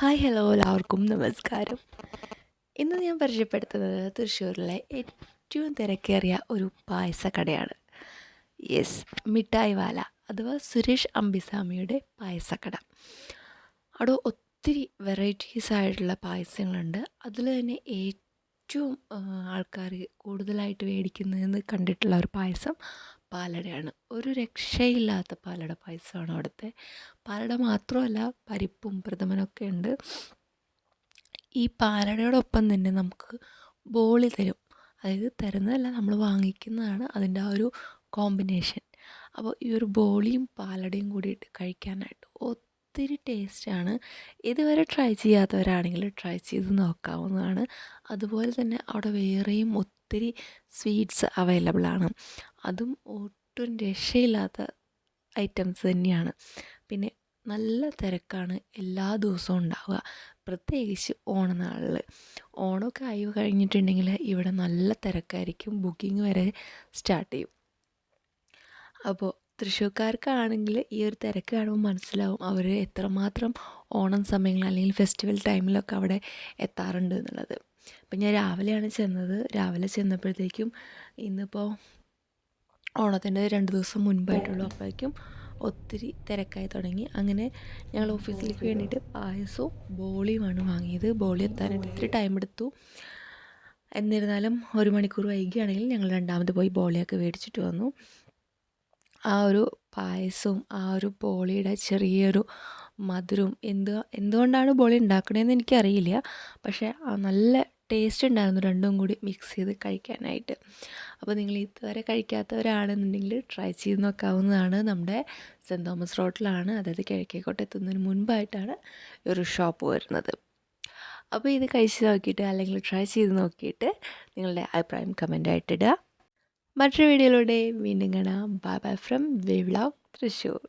Hi hello എല്ലാവർക്കും നമസ്കാരം. ഇന്ന് ഞാൻ പരിചയപ്പെടുത്തുന്നത് തൃശ്ശൂരിലെ ഏറ്റവും തിരക്കേറിയ ഒരു പായസ കടയാണ്. യെസ് മിഠായി വാല അഥവാ സുരേഷ് അംബിസ്വാമിയുടെ പായസക്കട അവിടെ ഒത്തിരി വെറൈറ്റീസ് ആയിട്ടുള്ള പായസങ്ങളുണ്ട്. അതിൽ തന്നെ ഏറ്റവും ആൾക്കാർ കൂടുതലായിട്ട് മേടിക്കുന്നതെന്ന് കണ്ടിട്ടുള്ള ഒരു പായസം പാലടയാണ്. ഒരു രക്ഷയില്ലാത്ത പാലട പായസമാണ് അവിടുത്തെ. പാലട മാത്രമല്ല പരിപ്പും പ്രഥമനൊക്കെ ഉണ്ട്. ഈ പാലടയോടൊപ്പം തന്നെ നമുക്ക് ബോളി തരും. അതായത് തരുന്നതല്ല നമ്മൾ വാങ്ങിക്കുന്നതാണ് അതിന്റെ ആ ഒരു കോമ്പിനേഷൻ. അപ്പോൾ ഈ ഒരു ബോളിയും പാലടയും കൂടിയിട്ട് കഴിക്കാനായിട്ട് ഒത്തിരി ടേസ്റ്റാണ്. ഇതുവരെ ട്രൈ ചെയ്യാത്തവരാണെങ്കിൽ ട്രൈ ചെയ്ത് നോക്കാവുന്നതാണ്. അതുപോലെ തന്നെ അവിടെ വേറെയും ഒത്തിരി സ്വീറ്റ്സ് അവൈലബിൾ ആണ് അതും ഒട്ടും രക്ഷയില്ലാത്ത ഐറ്റംസ് തന്നെയാണ്. പിന്നെ നല്ല തിരക്കാണ് എല്ലാ ദിവസവും ഉണ്ടാവുക. പ്രത്യേകിച്ച് ഓണനാളിൽ. ഓണമൊക്കെ ആയി കഴിഞ്ഞിട്ടുണ്ടെങ്കിൽ ഇവിടെ നല്ല തിരക്കായിരിക്കും. ബുക്കിംഗ് വരെ സ്റ്റാർട്ട് ചെയ്യും. അപ്പോൾ തൃശ്ശൂർക്കാർക്കാണെങ്കിൽ ഈ ഒരു തിരക്ക് കാണുമ്പോൾ മനസ്സിലാവും അവർ എത്രമാത്രം ഓണം സമയങ്ങൾ അല്ലെങ്കിൽ ഫെസ്റ്റിവൽ ടൈമിലൊക്കെ അവിടെ എത്താറുണ്ട് എന്നുള്ളത്. അപ്പം ഞാൻ രാവിലെയാണ് ചെന്നത്. രാവിലെ ചെന്നപ്പോഴത്തേക്കും ഇന്നിപ്പോൾ ഓണത്തിന്റെ രണ്ട് ദിവസം മുൻപായിട്ടുള്ളൂ അപ്പോഴേക്കും ഒത്തിരി തിരക്കായി തുടങ്ങി. അങ്ങനെ ഞങ്ങൾ ഓഫീസിലേക്ക് വേണ്ടിയിട്ട് പായസവും ബോളിയുമാണ് വാങ്ങിയത്. ബോളി എത്താനായിട്ട് ഇത്തിരി ടൈം എടുത്തു. എന്നിരുന്നാലും ഒരു മണിക്കൂർ വൈകിയാണെങ്കിൽ ഞങ്ങൾ രണ്ടാമത് പോയി ബോളിയൊക്കെ മേടിച്ചിട്ട് വന്നു. ആ ഒരു പായസവും ആ ഒരു ബോളിയുടെ ചെറിയൊരു മധുരവും എന്ത് എന്തുകൊണ്ടാണ് ബോളി ഉണ്ടാക്കണതെന്ന് എനിക്കറിയില്ല. പക്ഷേ നല്ല ടേസ്റ്റ് ഉണ്ടായിരുന്നു രണ്ടും കൂടി മിക്സ് ചെയ്ത് കഴിക്കാനായിട്ട്. അപ്പോൾ നിങ്ങൾ ഇതുവരെ കഴിക്കാത്തവരാണെന്നുണ്ടെങ്കിൽ ട്രൈ ചെയ്ത് നോക്കാവുന്നതാണ്. നമ്മുടെ സെന്റ് തോമസ് റോഡിലാണ് അതായത് കിഴക്കേക്കോട്ട് എത്തുന്നതിന് മുൻപായിട്ടാണ് ഒരു ഷോപ്പ് വരുന്നത്. അപ്പോൾ ഇത് കഴിച്ച് നോക്കിയിട്ട് അല്ലെങ്കിൽ ട്രൈ ചെയ്ത് നോക്കിയിട്ട് നിങ്ങളുടെ അഭിപ്രായം കമന്റ് ഇടുക. മറ്റൊരു വീഡിയോയിലൂടെ വീണ്ടും കാണാം. Bye bye from wave love Thrissur